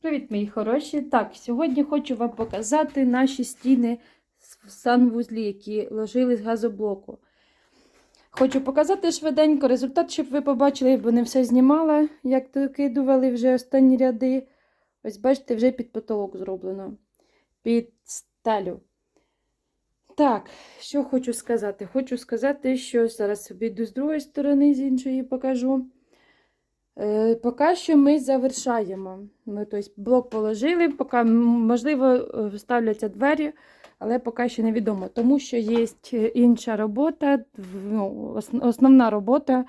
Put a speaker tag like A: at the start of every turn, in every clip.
A: Привіт, мої хороші! Так, сьогодні хочу вам показати наші стіни в санвузлі, які ложили з газоблоку. Хочу показати швиденько результат, щоб ви побачили, бо не все знімала, як докидували вже останні ряди. Ось бачите, вже під потолок зроблено. Під стелю. Так, що хочу сказати? Хочу сказати, що зараз обійду з другої сторони, з іншої покажу. Е, Поки що ми завершаємо. Ми тобто, блок положили, поки, можливо, е, вставляться двері, але поки що невідомо. Тому що є інша робота, ну, основна робота,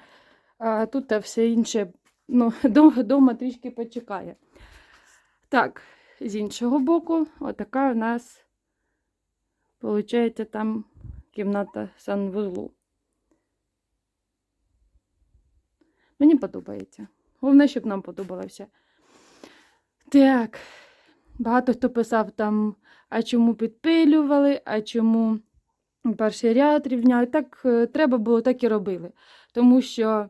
A: а тут все інше ну, вдома трішки почекає. Так, з іншого боку, отака у нас, виходить, там кімната санвузлу. Мені подобається. Головне, щоб нам подобалося. Так, багато хто писав там, а чому підпилювали, а чому перший ряд рівняли. Так е, треба було, так і робили. Тому що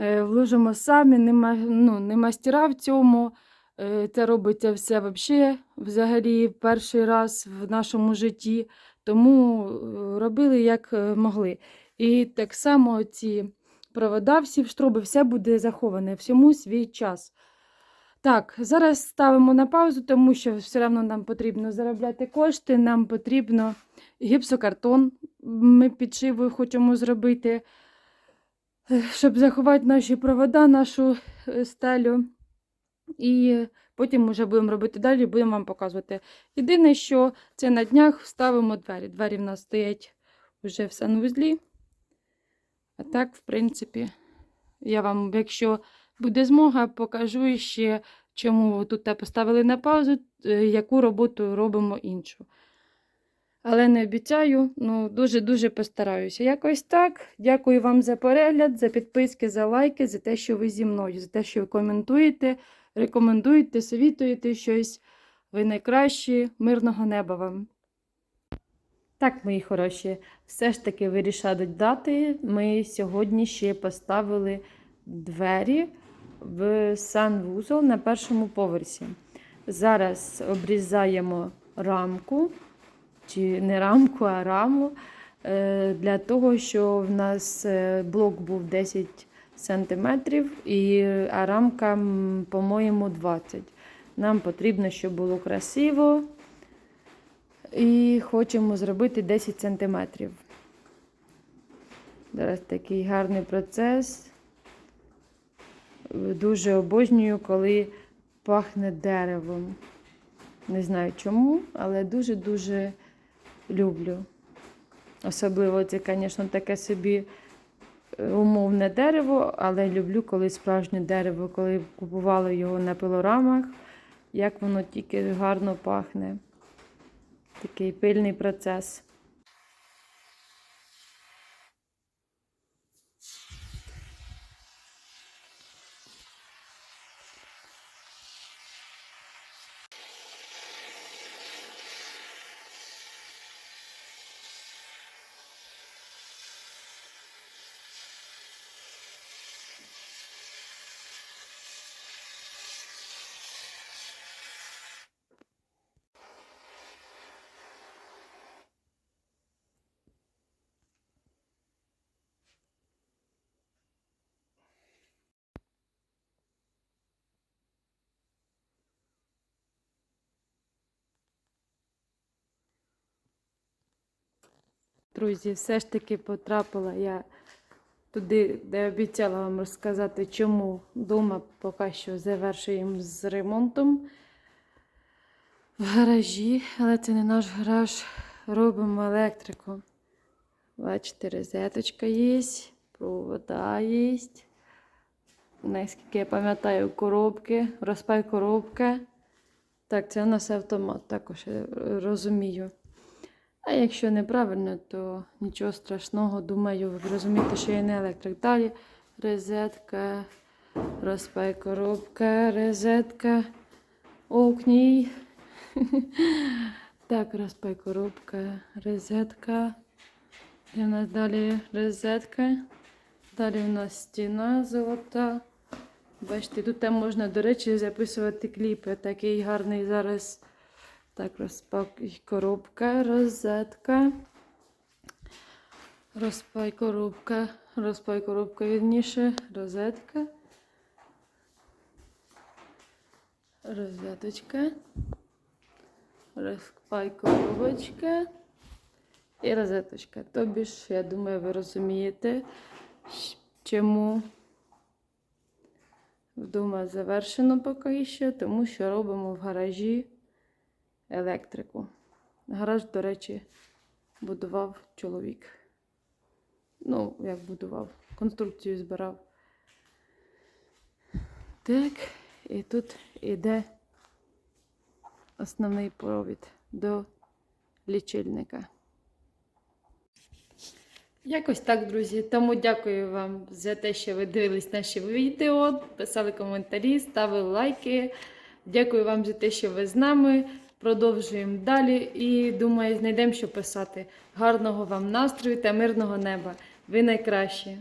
A: е, вложимо самі, нема, ну, не мастера в цьому. Е, Це робиться все вообще, взагалі перший раз в нашому житті. Тому робили як могли. І так само ці провода, всі штроби, все буде заховане, всьому свій час. Так, зараз ставимо на паузу, тому що все одно нам потрібно заробляти кошти, нам потрібно гіпсокартон. Ми підшивою хочемо зробити, е, щоб заховати наші провода, нашу е, стелю. І потім вже будемо робити далі, будемо вам показувати. Єдине, що це на днях вставимо двері. Двері в нас стоять вже в санвузлі. А так, в принципі, я вам, якщо буде змога, покажу ще, чому тут поставили на паузу, е, яку роботу робимо іншу. Але не обіцяю, ну дуже-дуже постараюся. Якось так. Дякую вам за перегляд, за підписки, за лайки, за те, що ви зі мною, за те, що ви коментуєте, рекомендуєте, совітуєте щось. Ви найкращі, мирного неба вам. Так, мої хороші, все ж таки вирішали дати. Ми сьогодні ще поставили двері в санвузол на першому поверсі. Зараз обрізаємо рамку, чи не рамку, а раму, е, для того, щоб в нас е, блок був 10 см, і, а рамка, по-моєму, 20 Нам потрібно, щоб було красиво. І хочемо зробити 10 см. Зараз такий гарний процес. Дуже обожнюю, коли пахне деревом. Не знаю чому, але дуже-дуже люблю. Особливо це, звісно, таке собі е, умовне дерево, але люблю, коли справжнє дерево, коли купувала його на пилорамах, як воно тільки гарно пахне. Такий пильний процес. Друзі, все ж таки потрапила я туди, де обіцяла вам розказати, чому вдома поки що завершуємо з ремонтом в гаражі, але це не наш гараж, робимо електрику. Бачите, розеточка є, провода є. Наскільки я пам'ятаю, коробки, розпай коробка. Так, це у нас автомат, також розумію. А якщо неправильно, то нічого страшного. Думаю, ви розумієте, що я не електрик. Далі розетка, розпай коробка, розетка, окній. Так, розпай коробка, розетка. І в нас далі розетка. Далі у нас стіна золота. Бачите, тут там можна, до речі, записувати кліпи. Такий гарний зараз. Так, розпак... коробка, розетка. Розпай коробка, розпай коробка вірніше, розетка. Розеточка. Розпай коробочка. І розеточка. Тобі ж, я думаю, ви розумієте, чому вдома завершено поки що, тому що робимо в гаражі електрику. Гараж, до речі, будував чоловік. Ну, як будував, конструкцію збирав. Так, і тут іде основний провід до лічильника. Якось так, друзі. Тому дякую вам за те, що ви дивились наші відео, писали коментарі, ставили лайки. Дякую вам за те, що ви з нами. Продовжуємо далі і думаю, знайдемо, що писати. Гарного вам настрою та мирного неба. Ви найкращі.